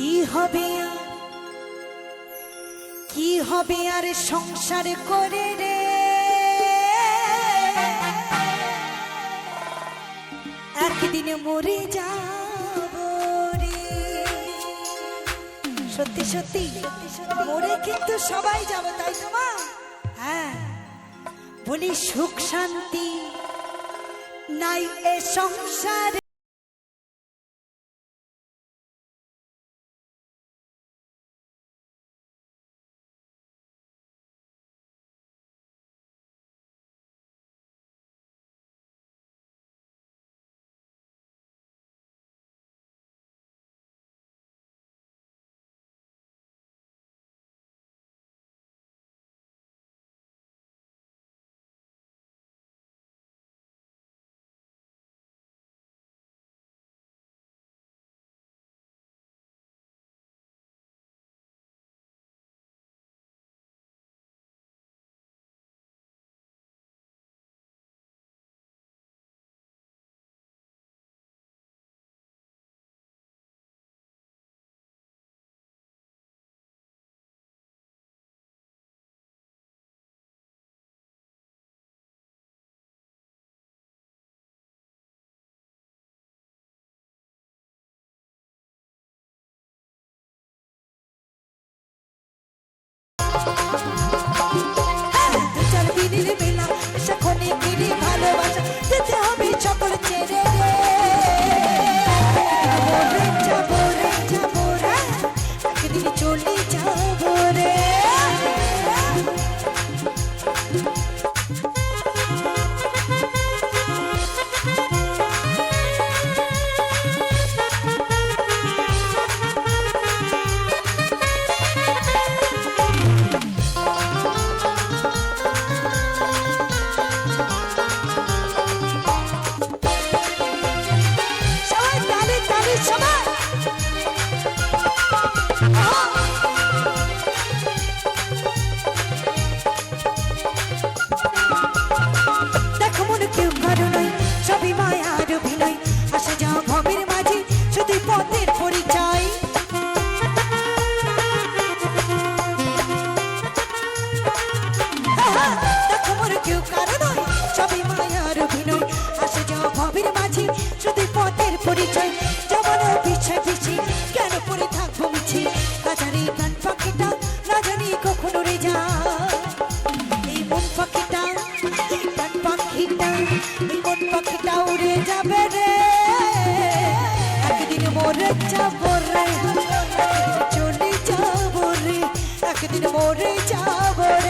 কি হবে? কি হবে আর সংসার করে রে? একদিন মরে যাব রে। সত্যি সত্যি, মরে কিন্তু সবাই যাব, তাই তো মা? হ্যাঁ। বলি সুখ শান্তি, নাই এ সংসারে। উড়ে যায় এই মন পাখিটা তার পাখিটা, এই মন পাখিটা উড়ে যাবে রে। একদিন মরে যাব রে, চলে যাব রে, একদিন মরে যাব রে।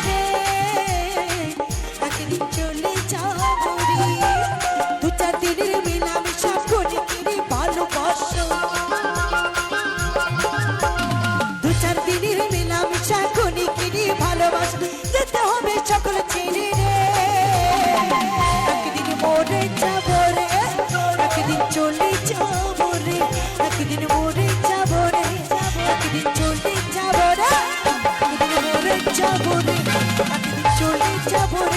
What is যাব